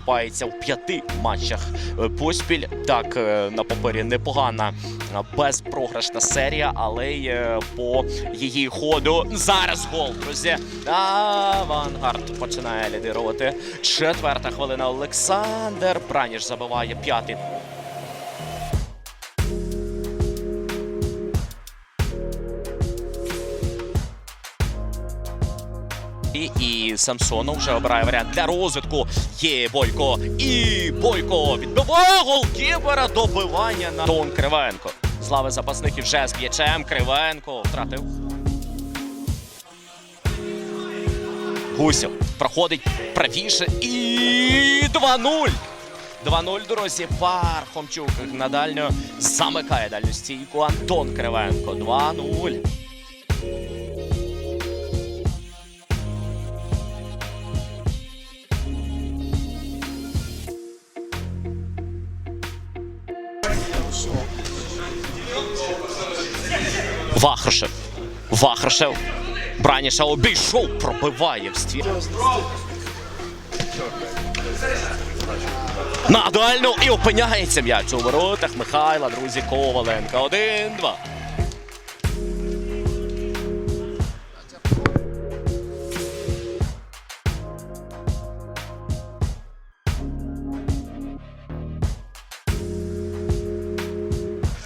поступається в п'яти матчах е, поспіль. Так, е, на папері непогана е, безпрограшна серія, але й по її ходу зараз гол, друзі. Авангард починає лідирувати. Четверта хвилина. Олександр Праніш забиває п'ятий. І, і Самсонов вже обирає варіант для розвитку. Є Бойко. І Бойко відбиває голкіпера. Добивання на Тон Кривенко. Слави запасників вже з м'ячем. Кривенко втратив. Гусів проходить правіше і 2-0. 2-0, друзі. Пархомчук на дальню замикає дальню стійку. Антон Кривенко. 2-0. Вахрушев. Вахрушев. Браніша обійшов, пробиває в ствір. На дальну і опиняється м'яч у воротах Михайла, друзі, Коваленка. Один-два.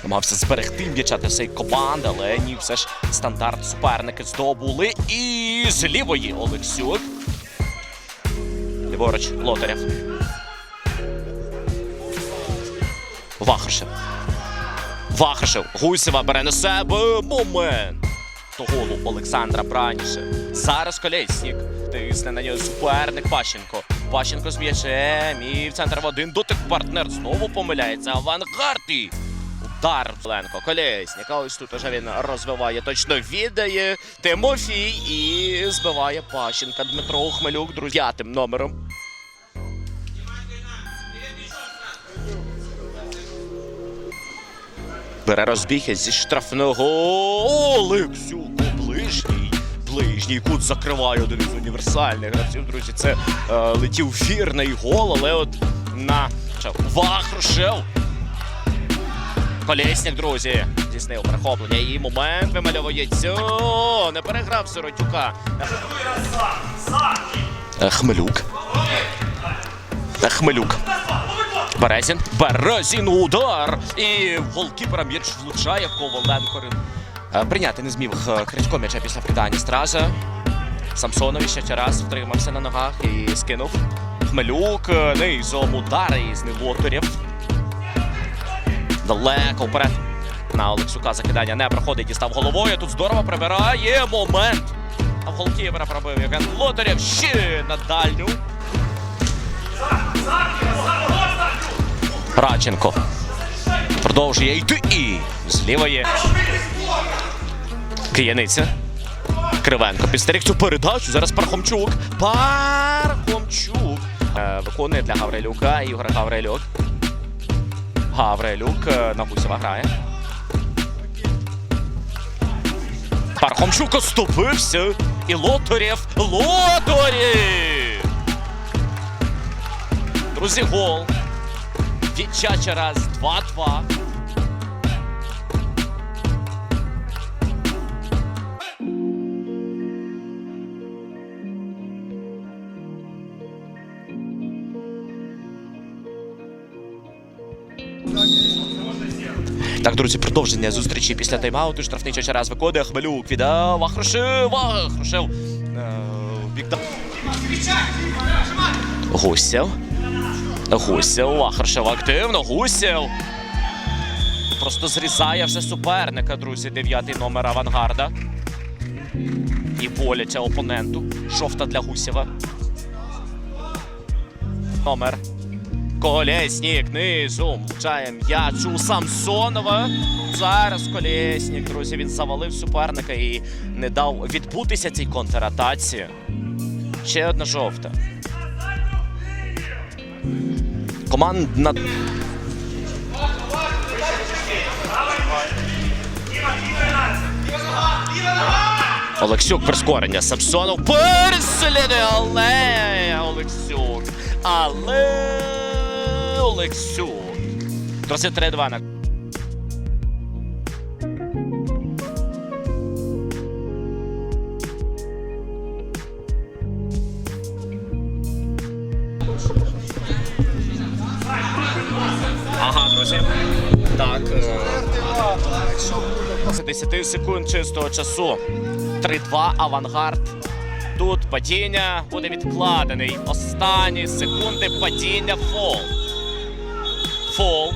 Намагався зберегти м'яча для своєї команди, але ні, все ж стандарт суперники здобули. І з лівої Олексюк. Ліворуч Лотарєв. Вахрушев. Вахрушев. Гусєва бере на себе момент. До голу Олександра Браніша. Зараз Колєснік. Тисне на нього суперник Пащенко. Пащенко з м'ячем. І в центр в один дотик партнер знову помиляється. Авангард. Удар Ленко. Колєснік. А ось тут уже він розвиває. Точно віддає Тимофій і збиває Пащенка. Дмитро Хмелюк, друзі, п'ятим номером. Бере розбіг зі штрафного. Олексюк ближній. Ближній кут закриває один із універсальних гравців. Друзі, це е, летів вірний гол, але от на Вахрушев. Колєснік, друзі, здійснив перехоплення. І момент вимальовується. О, Не переграв Сиротюка. Е, Хмелюк. Е, Хмелюк. Березін. Березін удар. І в голкіпера м'яч влучає Коваленко. Е, Прийняти не зміг е, Крадько м'яча після вкидання стража. Самсонові ще раз втримався на ногах і скинув. Хмелюк низом удар із Невоторів. Далеко вперед. На Олексюка закидання не проходить, дістав головою. Тут здорово прибирає момент. А в голкіпера пробив Євген Лотарєв ще на дальню. Радченко. Продовжує йти і з лівої. Кияниця. Кривенко підстеріг цю передачу. Зараз Пархомчук. Пархомчук. Е, виконує для Гаврилюка. Ігор Гаврилюк. Гаврилюк е, на Гусєва грає. Пархомчук оступився. І Лотарєв. Лотарєв! Друзі, гол. Від Чача раз 2-2. Так, друзі, продовження зустрічі після тайм-ауту. Штрафний Чачараз виконує. Хмелюк віддав. Вахрушев. Вахрушев. Е, в бік да- Гусєв. Гусєв. Вахрушев активно. Гусєв. Просто зрізає вже суперника, друзі. Дев'ятий номер авангарда. І боляче опоненту. Жовта для Гусєва. Номер. Колєснік низом влучає м'яч у Самсонова. Зараз Колєснік, друзі, він завалив суперника і не дав відбутися цій контратаці. Ще одна жовта. Командна. Олексюк прискорення. Самсонов переслідує, але Олексюк але Олексюк. Друзі, 3-2 на Ага, друзі. Так. е, 10 секунд чистого часу. 3-2 авангард. Тут падіння буде відкладений. Останні секунди падіння фол. Фол.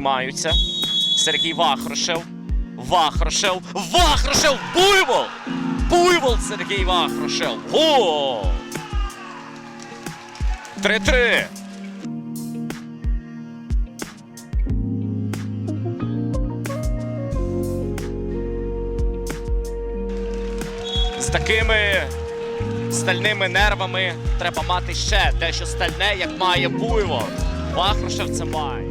Маються. Сергій Вахрушев. Вахрушев. Вахрушев! Буйвол! Буйвол Сергій Вахрушев. Гол! 3-3. З такими стальними нервами треба мати ще дещо стальне, як має буйво. Вахрушев це має.